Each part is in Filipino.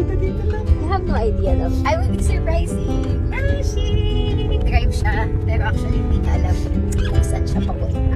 Dito, dito lang. I have no idea though. I will be surprising. Ah, shit! Drive siya. Pero actually, hindi niya alam kung saan siya papunta.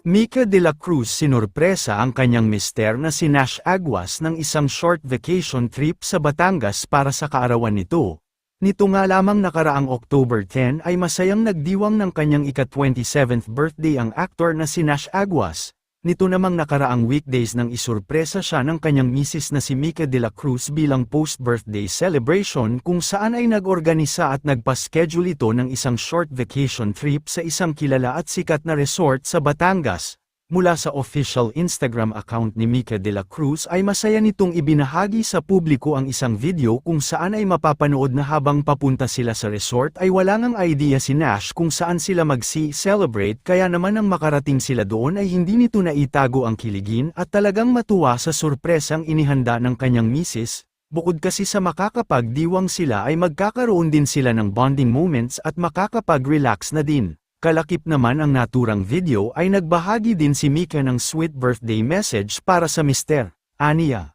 Mika de la Cruz sinurpresa ang kanyang mister na si Nash Aguas ng isang short vacation trip sa Batangas para sa kaarawan nito. Nito nga lamang nakaraang October 10 ay masayang nagdiwang ng kanyang ika-27th birthday ang aktor na si Nash Aguas. Nito namang nakaraang weekdays nang isurpresa siya ng kanyang misis na si Mika de la Cruz bilang post-birthday celebration kung saan ay nag-organisa at nagpa-schedule ito ng isang short vacation trip sa isang kilala at sikat na resort sa Batangas. Mula sa official Instagram account ni Mika de la Cruz ay masaya nitong ibinahagi sa publiko ang isang video kung saan ay mapapanood na habang papunta sila sa resort ay wala ngang idea si Nash kung saan sila magsi-celebrate kaya naman nang makarating sila doon ay hindi nito naitago ang kiligin at talagang matuwa sa surpresang inihanda ng kanyang misis, Bukod kasi sa makakapagdiwang sila ay magkakaroon din sila ng bonding moments at makakapag-relax na din. Kalakip naman ang naturang video ay nagbahagi din si Mika ng sweet birthday message para sa Mr. Ania.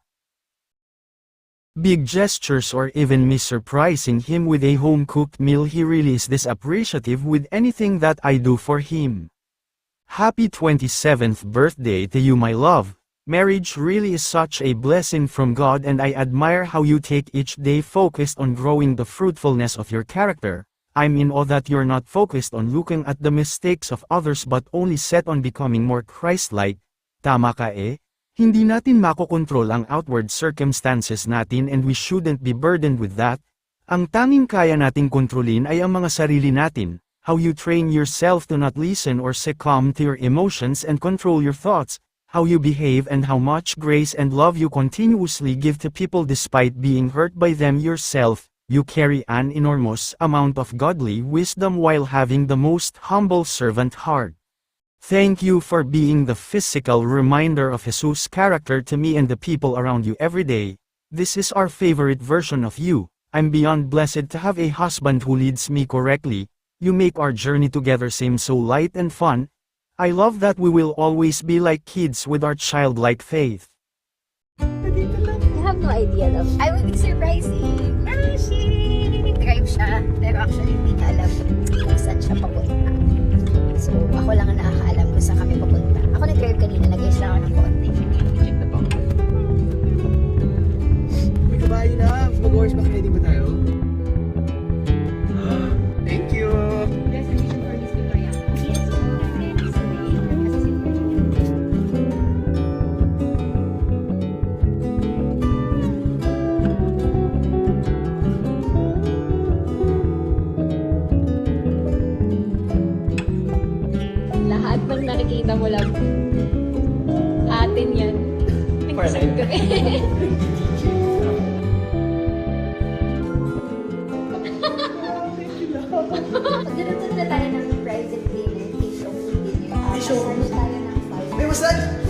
Big gestures or even me surprising him with a home-cooked meal he really is this appreciative with anything that I do for him. Happy 27th birthday to you my love. Marriage really is such a blessing from God and I admire how you take each day focused on growing the fruitfulness of your character. I'm in awe that you're not focused on looking at the mistakes of others but only set on becoming more Christ-like. Tama ka eh? Hindi natin makokontrol ang outward circumstances natin and we shouldn't be burdened with that. Ang tanging kaya nating kontrolin ay ang mga sarili natin, how you train yourself to not listen or succumb to your emotions and control your thoughts, how you behave and how much grace and love you continuously give to people despite being hurt by them yourself. You carry an enormous amount of godly wisdom while having the most humble servant heart. Thank you for being the physical reminder of Jesus' character to me and the people around you every day. This is our favorite version of you. I'm beyond blessed to have a husband who leads me correctly. You make our journey together seem so light and fun. I love that we will always be like kids with our childlike faith. I have no idea though. I will be surprising. Drive siya. Pero actually, hindi niya alam kung saan siya papunta. So, ako lang ang nakakaalam kung saan kami papunta. Ako nag-drive kanina, nag-guess lang ako ng konti. Check na po. May kabayo na. Mag-horseback riding ba tayo? Ng nakikita mo lang, atin yan. Present. Ganun na tayo ng private dinner, dinner. Ah, T-show? massage tayo ng five. May massage!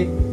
everybody.